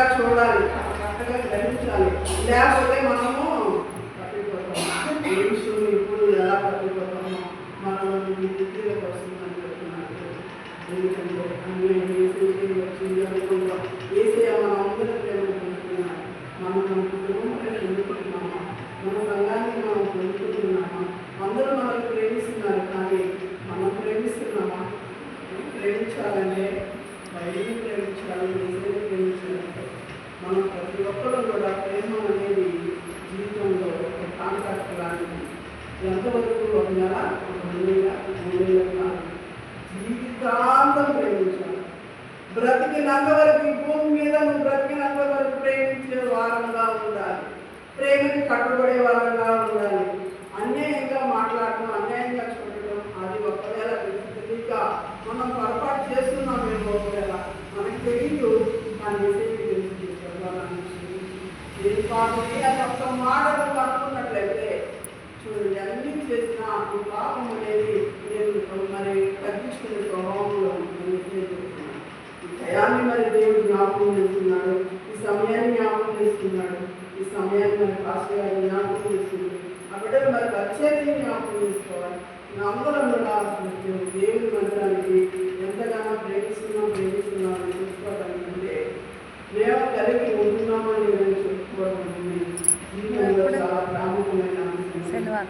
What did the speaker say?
చక్కగా చూడాలి చక్కగా గ్రహించాలి. లేకపోతే మనము పట్టిపోతాము. ఏ విషయం ఇప్పుడు ఎలా పట్టిపోతామో మనం బుద్ధిలోకి వస్తుందని చెప్తున్నాను ఎందుకంటే అన్నీ ఏసీ వచ్చింది అనుకుంటాం ఏసీ మన అందరూ ప్రేమ పొందుతున్నాం మనం మన కుటుంబం పొందుకుంటున్నామా? మన సంఘాన్ని మనం పొందుకుంటున్నామా? అందరూ మనల్ని ప్రేమిస్తున్నారు కానీ మనం ప్రేమిస్తున్నామా? ప్రేమించాలంటే బయటిని ప్రేమించాలి ఏసీని ప్రేమించాలంటే మనం ప్రతి ఒక్కరూ కూడా ప్రేమ అనేది జీవితంలో ఒక కాంటాక్ట్ లాంటిది ఎంతవరకు ఒక నెల ఒక నెల జీవితాంతం ప్రేమించాలి బ్రతికినంత వరకు ఈ భూమి మీద నువ్వు బ్రతికినంత వరకు ప్రేమించే వారంగా ఉండాలి ప్రేమకి కట్టుబడే వారంగా ఉండాలి అన్యాయంగా మాట్లాడటం అన్యాయంగా చూడటం అది ఒకవేళ తెలియక మనం పొరపాటు చేస్తున్నామేమో ఒకవేళ మనకి తెలియదు కానీ ఏసైకి తెలుసు సర్వాన్ని నేను పాపం మాట అనుకున్నట్లయితే చూడండి అన్ని చేసిన ఈ పాపం అనేది నేను మరి తగ్గించుకునే స్వభావంలో ఈ భయాన్ని మరి దేవుడు జ్ఞాపకం చేస్తున్నాడు ఈ సమయాన్ని జ్ఞాపకం చేస్తున్నాడు ఈ సమయాన్ని మరి పాస్టర్ గారు జ్ఞాపకం చేస్తుంది ఆ మరి ప్రత్యేకంగా జ్ఞాపకం చేసుకోవాలి. అందరం కూడా అసలు మంత్రానికి ఎంతగానో ప్రేమిస్తున్నాం ప్రేమిస్తున్నాం అని చూసుకోవడానికి ప్రేమ కలిగి ఉంటున్నామని నేను చెప్పుకోవడం Tuhan.